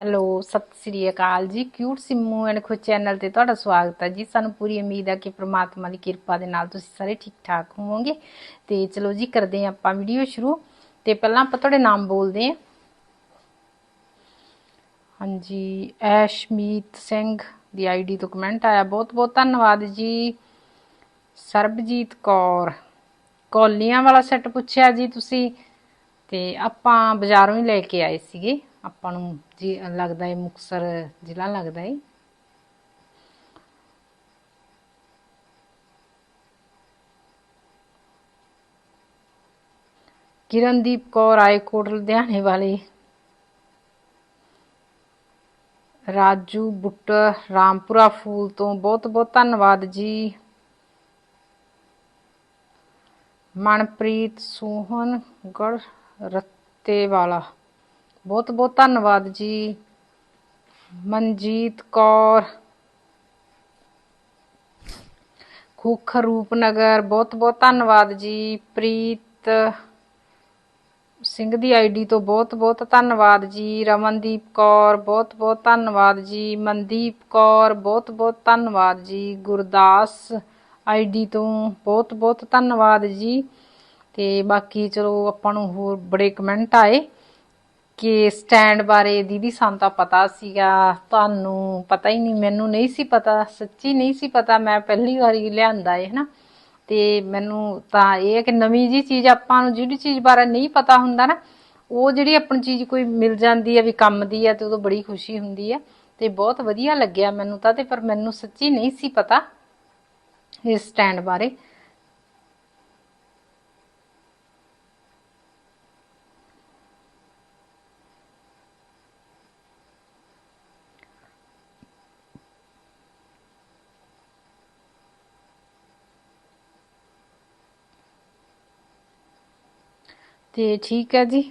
Hello, ਸਤਿ ਸ੍ਰੀ ਅਕਾਲ ਜੀ। Cute Simmu and Khush channel ਤੇ ਤੁਹਾਡਾ ਸਵਾਗਤ ਹੈ ਜੀ। ਸਾਨੂੰ ਪੂਰੀ ਉਮੀਦ ਹੈ ਕਿ ਪ੍ਰਮਾਤਮਾ ਦੀ ਕਿਰਪਾ ਦੇ ਨਾਲ ਤੁਸੀਂ ਸਾਰੇ ਠੀਕ ਠਾਕ ਹੋਵੋਗੇ। ਤੇ ਚਲੋ ਜੀ, ਕਰਦੇ ਹਾਂ ਆਪਾਂ ਵੀਡੀਓ ਸ਼ੁਰੂ। ਤੇ ਪਹਿਲਾਂ ਆਪਾਂ ਤੁਹਾਡੇ ਨਾਮ ਬੋਲਦੇ ਹਾਂ। ਹਾਂਜੀ, ਐਸ਼ਮੀਤ ਸਿੰਘ ਦੀ ਆਈਡੀ ਤੋਂ ਕਮੈਂਟ ਆਇਆ। ਬਹੁਤ ਬਹੁਤ ਧੰਨਵਾਦ ਜੀ। ਸਰਬਜੀਤ ਕੌਰ, ਕੋਲੀਆਂ ਵਾਲਾ ਸੈੱਟ ਪੁੱਛਿਆ ਜੀ ਤੁਸੀਂ। ਤੇ ਆਪਾਂ ਬਾਜ਼ਾਰੋਂ ਹੀ ਲੈ ਕੇ ਆਏ ਸੀਗੇ। ਆਪਾਂ ਨੂੰ ਜੀ ਲੱਗਦਾ ਹੈ ਮੁਕਸਰ ਜ਼ਿਲ੍ਹਾ ਲੱਗਦਾ ਹੈ ਕਿਰਨਦੀਪ ਕੌਰ ਆਏਕੋਟ, ਲੁਧਿਆਣੇ ਵਾਲੇ। ਰਾਜੂ ਬੁੱਟ, ਰਾਮਪੁਰਾ ਫੂਲ ਤੋਂ ਬਹੁਤ ਬਹੁਤ ਧੰਨਵਾਦ ਜੀ। ਮਨਪ੍ਰੀਤ ਸੋਹਨ ਗੜ ਰੱਤੇ ਵਾਲਾ ਬਹੁਤ ਬਹੁਤ ਧੰਨਵਾਦ ਜੀ। ਮਨਜੀਤ ਕੌਰ। ਖੂਖਰ ਰੂਪਨਗਰ, ਬਹੁਤ ਬਹੁਤ ਧੰਨਵਾਦ ਜੀ। ਪ੍ਰੀਤ ਸਿੰਘ ਦੀ ਆਈਡੀ ਤੋਂ ਬਹੁਤ ਬਹੁਤ ਧੰਨਵਾਦ ਜੀ। ਰਮਨਦੀਪ ਕੌਰ, ਬਹੁਤ ਬਹੁਤ ਧੰਨਵਾਦ ਜੀ। ਮਨਦੀਪ ਕੌਰ, ਬਹੁਤ ਬਹੁਤ ਧੰਨਵਾਦ ਜੀ। ਗੁਰਦਾਸ ਆਈਡੀ ਤੋਂ ਬਹੁਤ ਬਹੁਤ ਧੰਨਵਾਦ ਜੀ। ਤੇ ਬਾਕੀ ਚਲੋ ਆਪਾਂ ਨੂੰ ਹੋਰ ਬੜੇ ਕਮੈਂਟ ਆਏ। ਕਿ ਸਟੈਂਡ ਬਾਰੇ ਦੀਦੀ ਸਾਨੂੰ ਤਾਂ ਪਤਾ ਸੀਗਾ, ਤੁਹਾਨੂੰ ਪਤਾ ਹੀ ਨਹੀਂ, ਮੈਨੂੰ ਨਹੀਂ ਸੀ ਪਤਾ, ਸੱਚੀ ਨਹੀਂ ਸੀ ਪਤਾ, ਮੈਂ ਪਹਿਲੀ ਵਾਰੀ ਲਿਆਂਦਾ ਹੈ ਹਨਾ। ਤੇ ਮੈਨੂੰ ਤਾਂ ਇਹ ਹੈ ਕਿ ਨਵੀਂ ਜੀ ਚੀਜ਼ ਆਪਾਂ ਨੂੰ ਜਿਹੜੀ ਚੀਜ਼ ਬਾਰੇ ਨਹੀਂ ਪਤਾ ਹੁੰਦਾ ਨਾ, ਉਹ ਜਿਹੜੀ ਆਪਣੀ ਚੀਜ਼ ਕੋਈ ਮਿਲ ਜਾਂਦੀ ਹੈ, ਵੀ ਕੰਮ ਦੀ ਹੈ, ਤੇ ਉਦੋਂ ਬੜੀ ਖੁਸ਼ੀ ਹੁੰਦੀ ਹੈ। ਤੇ ਬਹੁਤ ਵਧੀਆ ਲੱਗਿਆ ਮੈਨੂੰ ਤਾਂ, ਤੇ ਪਰ ਮੈਨੂੰ ਸੱਚੀ ਨਹੀਂ ਸੀ ਪਤਾ ਇਸ ਸਟੈਂਡ ਬਾਰੇ। ਤੇ ਠੀਕ ਹੈ ਜੀ।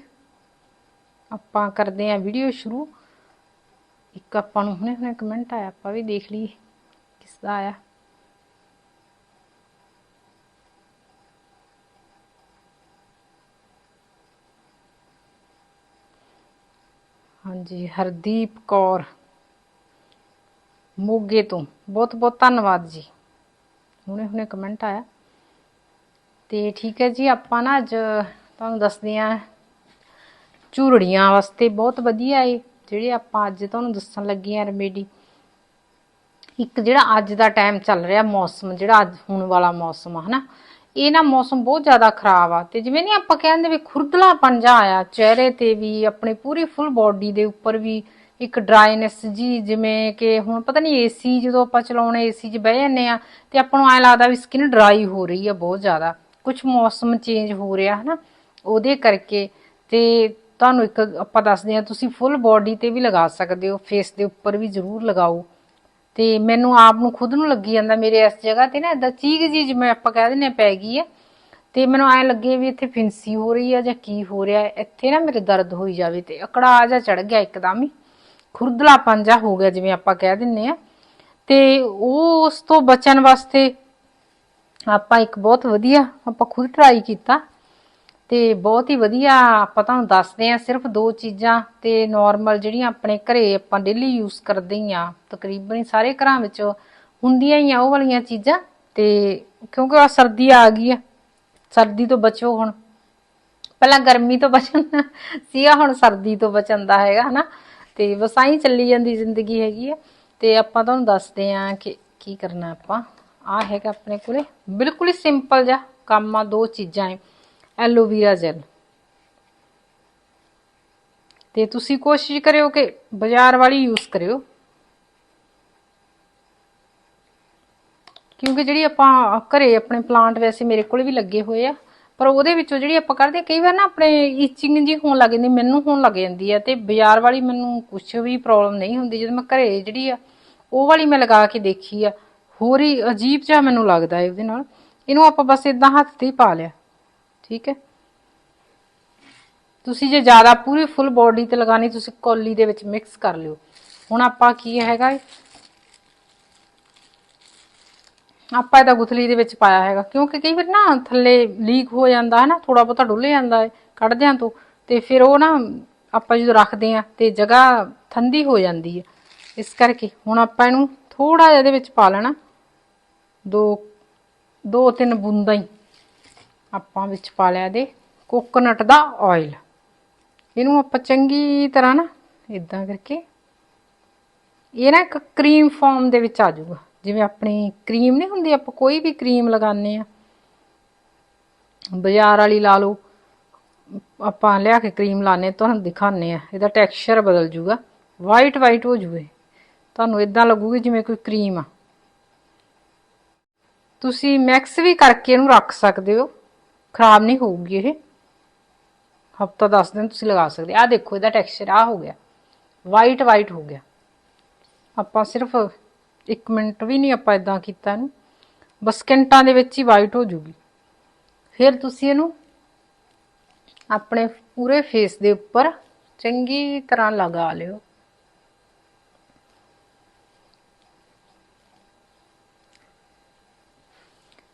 ਆਪਾਂ ਕਰਦੇ ਆਂ ਵੀਡੀਓ ਸ਼ੁਰੂ। ਇੱਕ ਆਪਾਂ ਨੂੰ ਹੁਣੇ ਹੁਣੇ ਕਮੈਂਟ ਆਇਆ, ਆਪਾਂ ਵੀ ਦੇਖ ਲਈਏ ਕਿਸ ਦਾ ਆਇਆ। ਹਾਂਜੀ, ਹਰਦੀਪ ਕੌਰ, ਮੋਗੇ ਤੋਂ। ਬਹੁਤ ਬਹੁਤ ਧੰਨਵਾਦ ਜੀ। ਹੁਣੇ ਹੁਣੇ ਕਮੈਂਟ ਆਇਆ। ਤੇ ਠੀਕ ਹੈ ਜੀ, ਆਪਾਂ ਨਾ ਅੱਜ ਤੁਹਾਨੂੰ ਦੱਸਦੀ ਆ, ਝੂਰੜੀਆਂ ਵਾਸਤੇ ਬਹੁਤ ਵਧੀਆ ਏ, ਜਿਹੜੇ ਆਪਾਂ ਅੱਜ ਤੁਹਾਨੂੰ ਦੱਸਣ ਲੱਗੇ ਆ ਰੈਮੇਡੀ ਇੱਕ ਜਿਹੜਾ ਅੱਜ ਦਾ ਟਾਈਮ ਚੱਲ ਰਿਹਾ ਮੌਸਮ, ਜਿਹੜਾ ਅੱਜ ਹੁਣ ਵਾਲਾ ਮੌਸਮ ਆ, ਹਨਾ? ਇਹ ਨਾ ਮੌਸਮ ਬਹੁਤ ਜ਼ਿਆਦਾ ਖਰਾਬ ਆ, ਤੇ ਜਿਵੇਂ ਨਹੀਂ ਆਪਾਂ ਕਹਿੰਦੇ ਵੀ ਖੁਰਦਲਾ ਪੰਜਾ ਆਇਆ, ਚਿਹਰੇ ਤੇ ਵੀ, ਆਪਣੇ ਪੂਰੀ ਫੁੱਲ ਬਾਡੀ ਦੇ ਉੱਪਰ ਵੀ ਇੱਕ ਡਰਾਈਨੈਸ ਜੀ, ਜਿਵੇਂ ਕਿ ਹੁਣ ਪਤਾ ਨਹੀਂ ਏਸੀ ਜਦੋਂ ਆਪਾਂ ਚਲਾਉਣੇ ਏਸੀ 'ਚ ਬਹਿ ਜਾਂਦੇ ਆ, ਤੇ ਆਪਾਂ ਨੂੰ ਐ ਲੱਗਦਾ ਵੀ ਸਕਿਨ ਡਰਾਈ ਹੋ ਰਹੀ ਆ ਬਹੁਤ ਜ਼ਿਆਦਾ। ਕੁਝ ਮੌਸਮ ਚੇਂਜ ਹੋ ਰਿਹਾ, ਹਨਾ? ਉਹਦੇ ਕਰਕੇ ਤੇ ਤੁਹਾਨੂੰ ਇੱਕ ਆਪਾਂ ਦੱਸਦੇ ਆ ਤੁਸੀਂ ਫੁੱਲ ਬਾਡੀ ਤੇ ਵੀ ਲਗਾ ਸਕਦੇ ਹੋ ਫੇਸ ਦੇ ਉੱਪਰ ਵੀ ਜ਼ਰੂਰ ਲਗਾਓ। ਤੇ ਮੈਨੂੰ ਆਪ ਨੂੰ ਖੁਦ ਨੂੰ ਲੱਗੀ ਜਾਂਦਾ ਮੇਰੇ ਇਸ ਜਗ੍ਹਾ ਤੇ ਨਾ ਇਦਾਂ ਚੀਕ ਜੀ ਜਿਵੇਂ ਆਪਾਂ ਕਹਿ ਦਿੰਦੇ ਆ ਪੈ ਗਈ ਹੈ। ਤੇ ਮੈਨੂੰ ਐ ਲੱਗੇ ਵੀ ਇੱਥੇ ਫਿੰਸੀ ਹੋ ਰਹੀ ਆ ਜਾਂ ਕੀ ਹੋ ਰਿਹਾ ਇੱਥੇ ਨਾ ਮੇਰੇ ਦਰਦ ਹੋਈ ਜਾਵੇ ਤੇ ਅਕੜਾ ਜਾ ਚੜ ਗਿਆ ਇੱਕਦਮ ਹੀ। ਖੁਰਦਲਾ ਪੰਜਾ ਹੋ ਗਿਆ ਜਿਵੇਂ ਆਪਾਂ ਕਹਿ ਦਿੰਨੇ ਆ ਤੇ ਉਹ ਉਸ ਤੋਂ ਬਚਣ ਵਾਸਤੇ ਆਪਾਂ ਇੱਕ ਬਹੁਤ ਵਧੀਆ ਆਪਾਂ ਖੁਦ ਟਰਾਈ ਕੀਤਾ। ਤੇ ਬਹੁਤ ਹੀ ਵਧੀਆ ਆਪਾਂ ਤੁਹਾਨੂੰ ਦੱਸਦੇ ਆ ਸਿਰਫ ਦੋ ਚੀਜ਼ਾਂ ਤੇ ਨਾਰਮਲ ਜਿਹੜੀਆਂ ਆਪਣੇ ਘਰੇ ਆਪਾਂ ਡੇਲੀ ਯੂਜ਼ ਕਰਦੇ ਹੀ ਆ ਤਕਰੀਬਨ ਸਾਰੇ ਘਰਾਂ ਵਿੱਚ ਹੁੰਦੀਆਂ ਹੀ ਆ ਉਹ ਵਾਲੀਆਂ ਚੀਜ਼ਾਂ ਤੇ ਕਿਉਂਕਿ ਆ ਸਰਦੀ ਆ ਗਈ ਆ, ਸਰਦੀ ਤੋਂ ਬਚੋ ਹੁਣ। ਪਹਿਲਾਂ ਗਰਮੀ ਤੋਂ ਬਚਣ ਸੀਗਾ, ਹੁਣ ਸਰਦੀ ਤੋਂ ਬਚਣ ਦਾ ਹੈਗਾ, ਹਨਾ। ਤੇ ਵਸਾਈ ਚੱਲੀ ਜਾਂਦੀ ਜ਼ਿੰਦਗੀ ਹੈਗੀ ਆ। ਤੇ ਆਪਾਂ ਤੁਹਾਨੂੰ ਦੱਸਦੇ ਆ ਕਿ ਕੀ ਕਰਨਾ ਆਪਾਂ। ਆ ਹੈਗਾ ਆਪਣੇ ਕੋਲੇ। ਬਿਲਕੁਲ ਹੀ ਸਿੰਪਲ ਜਿਹਾ ਕੰਮ ਆ, ਦੋ ਚੀਜ਼ਾਂ ਐ ਐਲੋਵੀਰਾ ਜੈਲ। ਤੇ ਤੁਸੀਂ ਕੋਸ਼ਿਸ਼ ਕਰਿਓ ਕਿ ਬਾਜ਼ਾਰ ਵਾਲੀ ਯੂਜ਼ ਕਰਿਓ। ਕਿਉਂਕਿ ਜਿਹੜੀ ਆਪਾਂ ਘਰੇ ਆਪਣੇ ਪਲਾਂਟ ਵੈਸੇ ਮੇਰੇ ਕੋਲ ਵੀ ਲੱਗੇ ਹੋਏ ਆ, ਪਰ ਉਹਦੇ ਵਿੱਚੋਂ ਜਿਹੜੀ ਆਪਾਂ ਕਰਦੇ ਕਈ ਵਾਰ ਨਾ ਆਪਣੇ ਇਚਿੰਗ ਜੀ ਹੋਣ ਲੱਗ ਜਾਂਦੀ, ਮੈਨੂੰ ਹੋਣ ਲੱਗ ਜਾਂਦੀ ਆ, ਤੇ ਬਾਜ਼ਾਰ ਵਾਲੀ ਮੈਨੂੰ ਕੁਝ ਵੀ ਪ੍ਰੋਬਲਮ ਨਹੀਂ ਹੁੰਦੀ। ਜਦੋਂ ਮੈਂ ਘਰੇ ਜਿਹੜੀ ਆ, ਉਹ ਵਾਲੀ ਮੈਂ ਲਗਾ ਕੇ ਦੇਖੀ ਆ, ਹੋਰ ਹੀ ਅਜੀਬ ਜਿਹਾ ਮੈਨੂੰ ਲੱਗਦਾ ਹੈ ਉਹਦੇ ਨਾਲ। ਇਹਨੂੰ ਆਪਾਂ ਬਸ ਇਦਾਂ ਹੱਥ ਤੇ ਹੀ ਪਾ ਲਿਆ। ਠੀਕ ਹੈ? ਤੁਸੀਂ ਜੇ ਜ਼ਿਆਦਾ ਪੂਰੀ ਫੁੱਲ ਬਾਡੀ ਤੇ ਲਗਾਣੀ ਤੁਸੀਂ ਕੌਲੀ ਦੇ ਵਿੱਚ ਮਿਕਸ ਕਰ ਲਿਓ। ਹੁਣ ਆਪਾਂ ਕੀ ਹੈਗਾ ਇਹ? ਆਪਾਂ ਇਹਦਾ ਗੁਥਲੀ ਦੇ ਵਿੱਚ ਪਾਇਆ ਹੈਗਾ, ਕਿਉਂਕਿ ਕਈ ਵਾਰ ਨਾ ਥੱਲੇ ਲੀਕ ਹੋ ਜਾਂਦਾ ਹੈ ਨਾ ਥੋੜਾ ਬਹੁਤਾ ਡੁੱਲ ਜਾਂਦਾ ਹੈ ਕੱਢਦਿਆਂ ਤੋਂ। ਤੇ ਫਿਰ ਉਹ ਨਾ ਆਪਾਂ ਜਦੋਂ ਰੱਖਦੇ ਆ ਤੇ ਜਗ੍ਹਾ ਠੰਡੀ ਹੋ ਜਾਂਦੀ ਹੈ। ਇਸ ਕਰਕੇ ਹੁਣ ਆਪਾਂ ਇਹਨੂੰ ਥੋੜਾ ਜਿਹਾ ਇਹਦੇ ਵਿੱਚ ਪਾ ਲੈਣਾ। ਦੋ ਦੋ ਤਿੰਨ ਬੂੰਦਾਂ ਹੀ। ਆਪਾਂ ਵਿੱਚ ਪਾ ਲਿਆ ਦੇ ਕੋਕੋਨਟ ਦਾ ਆਇਲ ਇਹਨੂੰ ਆਪਾਂ ਚੰਗੀ ਤਰ੍ਹਾਂ ਨਾ ਇਦਾਂ ਕਰਕੇ, ਇਹ ਨਾ ਇੱਕ ਕਰੀਮ ਫਾਰਮ ਦੇ ਵਿੱਚ ਆ ਜਾਊਗਾ। ਜਿਵੇਂ ਆਪਣੀ ਕਰੀਮ ਨਹੀਂ ਹੁੰਦੀ, ਆਪਾਂ ਕੋਈ ਵੀ ਕਰੀਮ ਲਗਾਉਂਦੇ ਆ ਬਾਜ਼ਾਰ ਵਾਲੀ ਲਾ ਲਓ, ਆਪਾਂ ਲਿਆ ਕੇ ਕਰੀਮ ਲਾਣੇ ਤੁਹਾਨੂੰ ਦਿਖਾਣੇ ਆ ਇਹਦਾ ਟੈਕਸਚਰ ਬਦਲ ਜੂਗਾ ਵਾਈਟ ਵਾਈਟ ਹੋ ਜੂਏ ਤੁਹਾਨੂੰ ਇਦਾਂ ਲੱਗੂਗੀ ਜਿਵੇਂ ਕੋਈ ਕਰੀਮ ਆ। ਤੁਸੀਂ ਮਿਕਸ ਵੀ ਕਰਕੇ ਇਹਨੂੰ ਰੱਖ ਸਕਦੇ ਹੋ। ਖਰਾਬ ਨਹੀਂ ਹੋਊਗੀ ਇਹ। ਹਫਤਾ 10 ਦਿਨ ਤੁਸੀਂ ਲਗਾ ਸਕਦੇ। ਆ ਦੇਖੋ, ਇਹਦਾ ਟੈਕਸਚਰ ਆ ਹੋ ਗਿਆ। ਵਾਈਟ ਵਾਈਟ ਹੋ ਗਿਆ। ਆਪਾਂ ਸਿਰਫ 1 ਮਿੰਟ ਵੀ ਨਹੀਂ ਆਪਾਂ ਇਦਾਂ ਕੀਤਾ ਇਹਨੂੰ। ਬਸ ਸਕਿੰਟਾਂ ਦੇ ਵਿੱਚ ਹੀ ਵਾਈਟ ਹੋ ਜੂਗੀ। ਫਿਰ ਤੁਸੀਂ ਇਹਨੂੰ ਆਪਣੇ ਪੂਰੇ ਫੇਸ ਦੇ ਉੱਪਰ ਚੰਗੀ ਤਰ੍ਹਾਂ ਲਗਾ ਲਿਓ।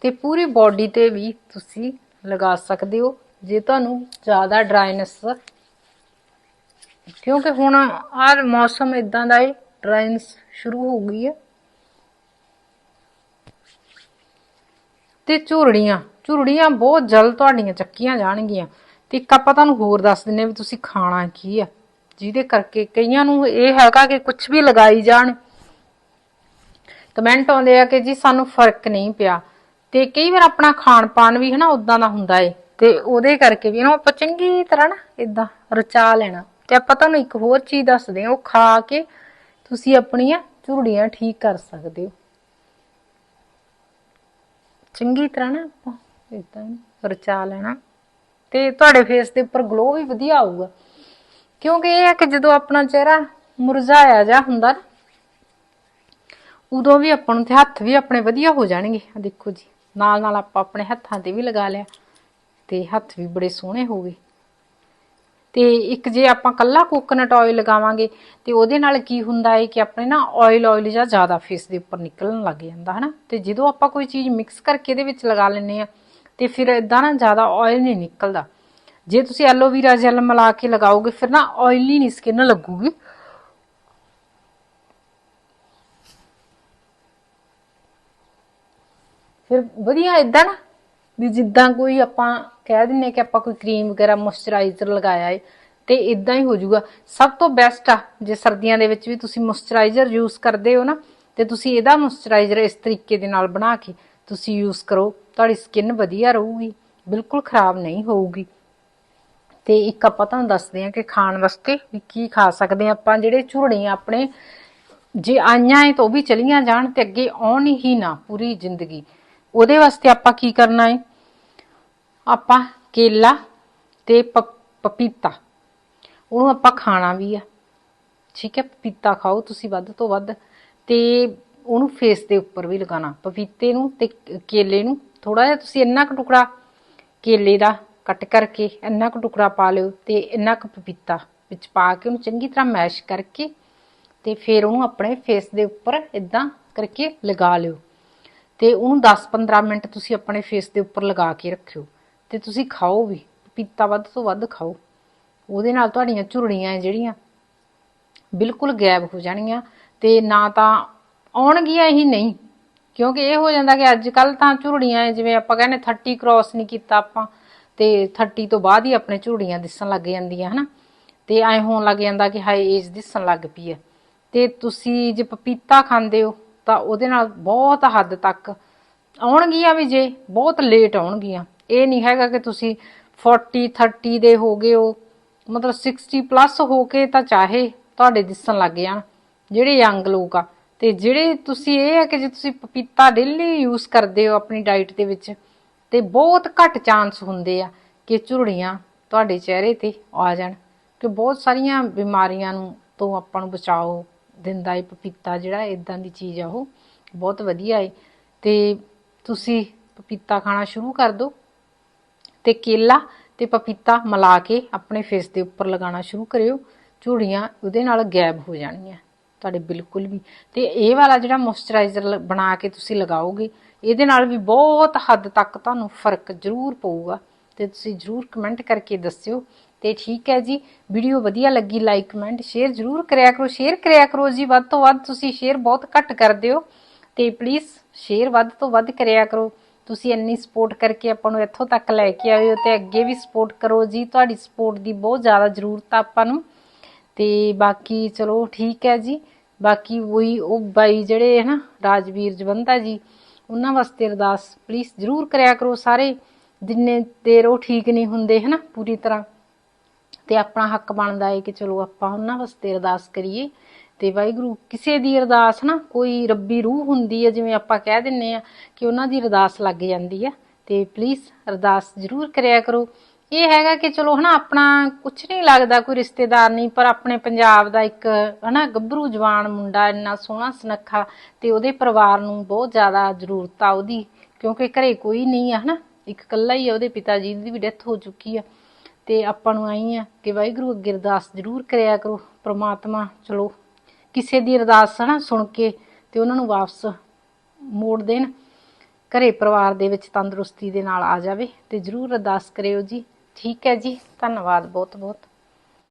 ਤੇ ਪੂਰੀ ਬਾਡੀ ਤੇ ਵੀ ਤੁਸੀਂ ਲਗਾ ਸਕਦੇ ਹੋ। ਜੇ ਤੁਹਾਨੂੰ ਜ਼ਿਆਦਾ ਡਰਾਈਨੈਸ ਕਿਉਂਕਿ ਹੁਣ ਆਹ ਮੌਸਮ ਇਦਾਂ ਦਾ ਹੈ ਡਰਾਈਨੈਸ ਸ਼ੁਰੂ ਹੋ ਗਈ ਹੈ ਤੇ ਝੁਰੜੀਆਂ ਝੁਰੜੀਆਂ ਬਹੁਤ ਜਲਦ ਤੁਹਾਡੀਆਂ ਚੱਕੀਆਂ ਜਾਣਗੀਆਂ। ਤੇ ਇੱਕ ਆਪਾਂ ਤੁਹਾਨੂੰ ਹੋਰ ਦੱਸ ਦਿੰਨੇ ਵੀ ਤੁਸੀਂ ਖਾਣਾ ਕੀ ਆ। ਜਿਹਦੇ ਕਰਕੇ ਕਈਆਂ ਨੂੰ ਇਹ ਹੈਗਾ ਕਿ ਕੁਝ ਵੀ ਲਗਾਈ ਜਾਣ। ਕਮੈਂਟ ਆਉਂਦੇ ਆ ਕਿ ਜੀ ਸਾਨੂੰ ਫ਼ਰਕ ਨਹੀਂ ਪਿਆ। ਤੇ ਕਈ ਵਾਰ ਆਪਣਾ ਖਾਣ ਪਾਣ ਵੀ ਹਨਾ ਉਦਾਂ ਦਾ ਹੁੰਦਾ ਏ। ਤੇ ਉਹਦੇ ਕਰਕੇ ਵੀ ਇਹਨੂੰ ਆਪਾਂ ਚੰਗੀ ਤਰ੍ਹਾਂ ਨਾ ਇਦਾਂ ਰਚਾ ਲੈਣਾ। ਤੇ ਆਪਾਂ ਤੁਹਾਨੂੰ ਇੱਕ ਹੋਰ ਚੀਜ਼ ਦੱਸਦੇ ਹਾਂ, ਉਹ ਖਾ ਕੇ ਤੁਸੀਂ ਆਪਣੀਆਂ ਝੁਰੜੀਆਂ ਠੀਕ ਕਰ ਸਕਦੇ ਹੋ। ਚੰਗੀ ਤਰ੍ਹਾਂ ਨਾ ਆਪਾਂ ਇਦਾਂ ਰਚਾ ਲੈਣਾ। ਤੇ ਤੁਹਾਡੇ ਫੇਸ ਦੇ ਉੱਪਰ ਗਲੋ ਵੀ ਵਧੀਆ ਆਊਗਾ। ਕਿਉਂਕਿ ਇਹ ਹੈ ਕਿ ਜਦੋਂ ਆਪਣਾ ਚਿਹਰਾ ਮੁਰਝਾਇਆ ਜਾ ਹੁੰਦਾ ਨਾ, ਉਦੋਂ ਵੀ ਆਪਾਂ ਨੂੰ ਤੇ ਹੱਥ ਵੀ ਆਪਣੇ ਵਧੀਆ ਹੋ ਜਾਣਗੇ। ਆ ਦੇਖੋ ਜੀ। ਨਾਲ ਨਾਲ ਆਪਾਂ ਆਪਣੇ ਹੱਥਾਂ ਤੇ ਵੀ ਲਗਾ ਲਿਆ ਤੇ ਹੱਥ ਵੀ ਬੜੇ ਸੋਹਣੇ ਹੋ ਗਏ। ਤੇ ਇੱਕ ਜੇ ਆਪਾਂ ਕੱਲਾ ਕੋਕੋਨਟ ਆਇਲ ਲਗਾਵਾਂਗੇ ਤੇ ਉਹਦੇ ਨਾਲ ਕੀ ਹੁੰਦਾ ਹੈ ਕਿ ਆਪਣੇ ਨਾ ਆਇਲ ਆਇਲ ਜਾਂ ਜ਼ਿਆਦਾ ਫੇਸ ਦੇ ਉੱਪਰ ਨਿਕਲਣ ਲੱਗ ਜਾਂਦਾ, ਹਨਾ? ਤੇ ਜਦੋਂ ਆਪਾਂ ਕੋਈ ਚੀਜ਼ ਮਿਕਸ ਕਰਕੇ ਇਹਦੇ ਵਿੱਚ ਲਗਾ ਲੈਂਦੇ ਆ ਤੇ ਫਿਰ ਇਦਾਂ ਨਾ ਜ਼ਿਆਦਾ ਆਇਲ ਨਹੀਂ ਨਿਕਲਦਾ। ਜੇ ਤੁਸੀਂ ਐਲੋਵੀਰਾ ਜੈਲ ਮਿਲਾ ਕੇ ਲਗਾਓਗੇ, ਫਿਰ ਨਾ ਆਇਲੀ ਨਹੀਂ ਸਕਿਨ ਲੱਗੂਗੀ। ਫਿਰ ਵਧੀਆ ਇਦਾਂ ਨਾ, ਵੀ ਜਿੱਦਾਂ ਕੋਈ ਆਪਾਂ ਕਹਿ ਦਿੰਨੇ ਕਿ ਆਪਾਂ ਕੋਈ ਕਰੀਮ ਵਗੈਰਾ ਮੋਇਸਚਰਾਈਜ਼ਰ ਲਗਾਇਆ ਏ, ਤੇ ਇਦਾਂ ਹੀ ਹੋ ਜਾਊਗਾ। ਸਭ ਤੋਂ ਬੈਸਟ ਆ, ਜੇ ਸਰਦੀਆਂ ਦੇ ਵਿੱਚ ਵੀ ਤੁਸੀਂ ਮੋਇਸਚਰਾਈਜ਼ਰ ਯੂਜ਼ ਕਰਦੇ ਹੋ ਨਾ, ਤੇ ਤੁਸੀਂ ਇਹਦਾ ਮੋਇਸਚਰਾਈਜ਼ਰ ਇਸ ਤਰੀਕੇ ਦੇ ਨਾਲ ਬਣਾ ਕੇ ਤੁਸੀਂ ਯੂਜ਼ ਕਰੋ। ਤੁਹਾਡੀ ਸਕਿਨ ਵਧੀਆ ਰਹੂਗੀ, ਬਿਲਕੁਲ ਖਰਾਬ ਨਹੀਂ ਹੋਊਗੀ। ਤੇ ਇੱਕ ਆਪਾਂ ਤੁਹਾਨੂੰ ਦੱਸਦੇ ਹਾਂ ਕਿ ਖਾਣ ਵਾਸਤੇ ਵੀ ਕੀ ਖਾ ਸਕਦੇ ਹਾਂ ਆਪਾਂ, ਜਿਹੜੇ ਝੁਰੜੀਆਂ ਆਪਣੇ ਜੇ ਆਈਆਂ ਏ ਤਾਂ ਉਹ ਵੀ ਚਲੀਆਂ ਜਾਣ ਤੇ ਅੱਗੇ ਆਉਣ ਹੀ ਨਾ ਪੂਰੀ ਜ਼ਿੰਦਗੀ। ਉਹਦੇ ਵਾਸਤੇ ਆਪਾਂ ਕੀ ਕਰਨਾ ਹੈ ਆਪਾਂ ਕੇਲਾ ਤੇ ਪਪੀਤਾ। ਉਹਨੂੰ ਆਪਾਂ ਖਾਣਾ ਵੀ ਆ। ਠੀਕ ਹੈ, ਪਪੀਤਾ ਖਾਓ ਤੁਸੀਂ ਵੱਧ ਤੋਂ ਵੱਧ। ਤੇ ਉਹਨੂੰ ਫੇਸ ਦੇ ਉੱਪਰ ਵੀ ਲਗਾਉਣਾ। ਪਪੀਤੇ ਨੂੰ ਤੇ ਕੇਲੇ ਨੂੰ। ਥੋੜਾ ਜਿਹਾ ਤੁਸੀਂ ਇੰਨਾ ਕੁ ਟੁਕੜਾ ਕੇਲੇ ਦਾ ਕੱਟ ਕਰਕੇ ਇੰਨਾ ਕੁ ਟੁਕੜਾ ਪਾ ਲਿਓ ਤੇ ਇੰਨਾ ਕੁ ਪਪੀਤਾ ਵਿੱਚ ਪਾ ਕੇ ਉਹਨੂੰ ਚੰਗੀ ਤਰ੍ਹਾਂ ਮੈਸ਼ ਕਰਕੇ ਤੇ ਫਿਰ ਉਹਨੂੰ ਆਪਣੇ ਫੇਸ ਦੇ ਉੱਪਰ ਇਦਾਂ ਕਰਕੇ ਲਗਾ ਲਿਓ। ਤੇ ਉਹਨੂੰ 10-15 ਮਿੰਟ ਤੁਸੀਂ ਆਪਣੇ ਫੇਸ ਦੇ ਉੱਪਰ ਲਗਾ ਕੇ ਰੱਖਿਓ ਤੇ ਤੁਸੀਂ ਖਾਓ ਵੀ ਪਪੀਤਾ ਵੱਧ ਤੋਂ ਵੱਧ ਖਾਓ। ਉਹਦੇ ਨਾਲ ਤੁਹਾਡੀਆਂ ਝੁਰੜੀਆਂ ਹੈ ਜਿਹੜੀਆਂ ਬਿਲਕੁਲ ਗਾਇਬ ਹੋ ਜਾਣਗੀਆਂ ਤੇ ਨਾ ਤਾਂ ਆਉਣਗੀਆਂ ਹੀ ਨਹੀਂ ਕਿਉਂਕਿ ਇਹ ਹੋ ਜਾਂਦਾ ਕਿ ਅੱਜ ਕੱਲ ਤਾਂ ਝੁਰੜੀਆਂ ਹੈ, ਜਿਵੇਂ ਆਪਾਂ ਕਹਿੰਦੇ 30 ਕ੍ਰਾਸ ਨਹੀਂ ਕੀਤਾ ਆਪਾਂ ਤੇ 30 ਤੋਂ ਬਾਅਦ ਹੀ ਆਪਣੇ ਝੁਰੜੀਆਂ ਦਿਸਣ ਲੱਗ ਜਾਂਦੀਆਂ ਹਨਾ? ਤੇ ਐ ਹੋਣ ਲੱਗ ਜਾਂਦਾ ਕਿ ਹਾਈ ਏਜ ਦਿਸਣ ਲੱਗ ਪਈ ਹੈ ਤੇ ਤੁਸੀਂ ਜੇ ਪਪੀਤਾ ਖਾਂਦੇ ਹੋ ਤਾਂ ਉਹਦੇ ਨਾਲ ਬਹੁਤ ਹੱਦ ਤੱਕ ਆਉਣਗੀਆਂ ਵੀ ਜੇ, ਬਹੁਤ ਲੇਟ ਆਉਣਗੀਆਂ। ਇਹ ਨਹੀਂ ਹੈਗਾ ਕਿ ਤੁਸੀਂ 40 30 ਦੇ ਹੋ ਗਏ ਹੋ। ਮਤਲਬ 60 ਪਲੱਸ ਹੋ ਕੇ ਤਾਂ ਚਾਹੇ ਤੁਹਾਡੇ ਦਿਸਣ ਲੱਗ ਜਾਣ, ਜਿਹੜੇ ਯੰਗ ਲੋਕ ਆ। ਤੇ ਜਿਹੜੇ ਤੁਸੀਂ ਇਹ ਆ ਕਿ ਜੇ ਤੁਸੀਂ ਪਪੀਤਾ ਡੇਲੀ ਯੂਜ਼ ਕਰਦੇ ਹੋ ਆਪਣੀ ਡਾਈਟ ਦੇ ਵਿੱਚ, ਤੇ ਬਹੁਤ ਘੱਟ ਚਾਂਸ ਹੁੰਦੇ ਆ ਕਿ ਝੁਰੜੀਆਂ ਤੁਹਾਡੇ ਚਿਹਰੇ ਤੇ ਆ ਜਾਣ। ਕਿ ਬਹੁਤ ਸਾਰੀਆਂ ਬਿਮਾਰੀਆਂ ਨੂੰ ਤੋਂ ਆਪਾਂ ਨੂੰ ਬਚਾਓ। ਦਿੰਦਾ ਹੈ ਪਪੀਤਾ ਜਿਹੜਾ ਇਦਾਂ ਦੀ ਚੀਜ਼ ਆ ਉਹ। ਬਹੁਤ ਵਧੀਆ ਹੈ ਤੇ ਤੁਸੀਂ ਪਪੀਤਾ ਖਾਣਾ ਸ਼ੁਰੂ ਕਰ ਦਿਓ ਤੇ ਕੇਲਾ ਤੇ ਪਪੀਤਾ ਮਿਲਾ ਕੇ ਆਪਣੇ ਫੇਸ ਦੇ ਉੱਪਰ ਲਗਾਉਣਾ ਸ਼ੁਰੂ ਕਰਿਓ। ਝੂੜੀਆਂ ਉਹਦੇ ਨਾਲ ਗਾਇਬ ਹੋ ਜਾਣਗੀਆਂ ਤੁਹਾਡੇ ਬਿਲਕੁਲ ਵੀ। ਤੇ ਇਹ ਵਾਲਾ ਜਿਹੜਾ ਮੋਇਸਚਰਾਈਜ਼ਰ ਬਣਾ ਕੇ ਤੁਸੀਂ ਲਗਾਓਗੇ, ਇਹਦੇ ਨਾਲ ਵੀ ਬਹੁਤ ਹੱਦ ਤੱਕ ਤੁਹਾਨੂੰ ਫ਼ਰਕ ਜ਼ਰੂਰ ਪਊਗਾ। ਤੇ ਤੁਸੀਂ ਜ਼ਰੂਰ ਕਮੈਂਟ ਕਰਕੇ ਦੱਸਿਓ ਤੇ ਠੀਕ ਹੈ ਜੀ। ਵੀਡੀਓ ਵਧੀਆ ਲੱਗੀ ਲਾਈਕ ਕਮੈਂਟ ਸ਼ੇਅਰ ਜ਼ਰੂਰ ਕਰਿਆ ਕਰੋ। ਸ਼ੇਅਰ ਕਰਿਆ ਕਰੋ ਜੀ। ਵੱਧ ਤੋਂ ਵੱਧ ਤੁਸੀਂ ਸ਼ੇਅਰ ਬਹੁਤ ਘੱਟ ਕਰਦੇ ਹੋ। ਤੇ ਪਲੀਜ਼ ਸ਼ੇਅਰ ਵੱਧ ਤੋਂ ਵੱਧ ਕਰਿਆ ਕਰੋ। ਤੁਸੀਂ ਇੰਨੀ ਸਪੋਰਟ ਕਰਕੇ ਆਪਾਂ ਨੂੰ ਇੱਥੋਂ ਤੱਕ ਲੈ ਕੇ ਆਏ ਹੋ ਤੇ ਅੱਗੇ ਵੀ ਸਪੋਰਟ ਕਰੋ ਜੀ। ਤੁਹਾਡੀ ਸਪੋਰਟ ਦੀ ਬਹੁਤ ਜ਼ਿਆਦਾ ਜ਼ਰੂਰਤ ਆ ਆਪਾਂ ਨੂੰ। ਤੇ ਬਾਕੀ ਚਲੋ ਠੀਕ ਹੈ ਜੀ। ਬਾਕੀ ਉਹੀ ਉਹ ਬਾਈ ਜਿਹੜੇ ਹੈ ਨਾ, ਰਾਜਵੀਰ ਜਵੰਦਾ ਜੀ, ਉਹਨਾਂ ਵਾਸਤੇ ਅਰਦਾਸ ਪਲੀਜ਼ ਜ਼ਰੂਰ ਕਰਿਆ ਕਰੋ। ਸਾਰੇ ਜਿੰਨੇ ਦੇਰ ਉਹ ਠੀਕ ਨਹੀਂ ਹੁੰਦੇ ਹੈ ਨਾ, ਪੂਰੀ ਤਰ੍ਹਾਂ ਤੇ ਆਪਣਾ ਹੱਕ ਬਣਦਾ ਹੈ ਕਿ ਚਲੋ ਆਪਾਂ ਉਹਨਾਂ ਵਾਸਤੇ ਅਰਦਾਸ ਕਰੀਏ। ਤੇ ਵਾਹਿਗੁਰੂ, ਕਿਸੇ ਦੀ ਅਰਦਾਸ ਨਾ ਕੋਈ ਰੱਬੀ ਰੂਹ ਹੁੰਦੀ ਹੈ ਜਿਵੇਂ ਆਪਾਂ ਕਹਿ ਦਿੰਨੇ ਆ ਕਿ ਉਹਨਾਂ ਦੀ ਅਰਦਾਸ ਲੱਗ ਜਾਂਦੀ ਆ ਤੇ ਪਲੀਜ਼ ਅਰਦਾਸ ਜ਼ਰੂਰ ਕਰਿਆ ਕਰੋ। ਇਹ ਹੈਗਾ ਕਿ ਚਲੋ ਹਨਾ, ਆਪਣਾ ਕੁਝ ਨਹੀਂ ਲੱਗਦਾ, ਕੋਈ ਰਿਸ਼ਤੇਦਾਰ ਨਹੀਂ, ਪਰ ਆਪਣੇ ਪੰਜਾਬ ਦਾ ਇੱਕ ਹਨਾ, ਗੱਭਰੂ ਜਵਾਨ ਮੁੰਡਾ ਇੰਨਾ ਸੋਹਣਾ ਸੁਨੱਖਾ ਤੇ ਉਹਦੇ ਪਰਿਵਾਰ ਨੂੰ ਬਹੁਤ ਜ਼ਿਆਦਾ ਜ਼ਰੂਰਤ ਆ ਉਹਦੀ। ਕਿਉਂਕਿ ਘਰੇ ਕੋਈ ਨਹੀਂ ਆ ਹਨਾ, ਇੱਕ ਇਕੱਲਾ ਹੀ ਆ ਉਹਦੇ ਪਿਤਾ ਜੀ ਦੀ ਵੀ ਡੈਥ ਹੋ ਚੁੱਕੀ ਆ। ਤੇ ਆਪਾਂ ਨੂੰ ਆਈ ਆ ਕਿ ਵਾਹਿਗੁਰੂ ਅੱਗੇ ਅਰਦਾਸ ਜ਼ਰੂਰ ਕਰਿਆ ਕਰੋ, ਪ੍ਰਮਾਤਮਾ ਚਲੋ। ਕਿਸੇ ਦੀ ਅਰਦਾਸ ਨਾ ਸੁਣ ਕੇ ਤੇ ਉਹਨਾਂ ਨੂੰ ਵਾਪਸ ਮੋੜ ਦੇਣ, ਘਰੇ ਪਰਿਵਾਰ ਦੇ ਵਿੱਚ ਤੰਦਰੁਸਤੀ ਦੇ ਨਾਲ ਆ ਜਾਵੇ ਤੇ ਜ਼ਰੂਰ ਅਰਦਾਸ ਕਰਿਓ ਜੀ। ਠੀਕ ਹੈ ਜੀ, ਧੰਨਵਾਦ ਬਹੁਤ ਬਹੁਤ